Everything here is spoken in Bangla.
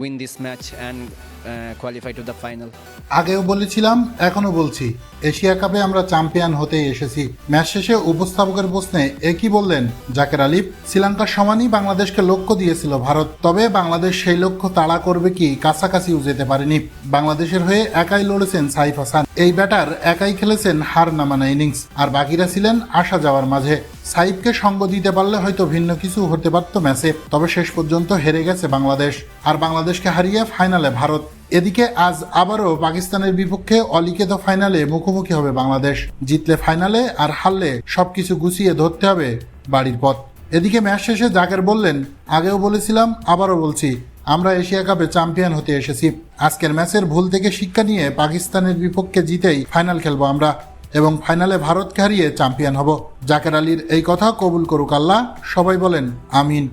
Win this match and qualify to the final আগেও বলেছিলাম এখনও বলছি। এশিয়া কাপে আমরা চ্যাম্পিয়ন হতেই এসেছি। ম্যাচ শেষে উপস্থাপকের প্রশ্নে একই বললেন? জাকের আলিফ শ্রীলঙ্কার সমানই বাংলাদেশকে লক্ষ্য দিয়েছিল ভারত, তবে বাংলাদেশ সেই লক্ষ্য তাড়া করবে কি কাছাকাছিও যেতে পারেনি। বাংলাদেশের হয়ে একাই লড়েছেন সাইফ হাসান। এই ব্যাটার একাই খেলেছেন হার নামানা ইনিংস, আর বাকিরা ছিলেন আসা যাওয়ার মাঝে। সাইফকে সঙ্গ দিতে পারলে হয়তো ভিন্ন কিছু হতে পারত ম্যাচে, তবে শেষ পর্যন্ত হেরে গেছে বাংলাদেশ, আর বাংলাদেশকে হারিয়ে ফাইনালে ভারত। এদিকে আজ আবারও পাকিস্তানের বিপক্ষে অলিখিত ফাইনালে মুখোমুখি হবে বাংলাদেশ। জিতলে ফাইনালে আর হারলে সবকিছু গুছিয়ে ধরতে হবে বাড়ির পথ। এদিকে ম্যাচ শেষে জাকের বললেন, আগেও বলেছিলাম, আবারও বলছি, আমরা এশিয়া কাপে চ্যাম্পিয়ন হতে এসেছি। আজকের ম্যাচের ভুল থেকে শিক্ষা নিয়ে পাকিস্তানের বিপক্ষে জিতেই ফাইনাল খেলব আমরা এবং ফাইনালে ভারতকে হারিয়ে চ্যাম্পিয়ন হব। জাকের আলীর এই কথা কবুল করুক আল্লাহ, সবাই বলেন, আমিন।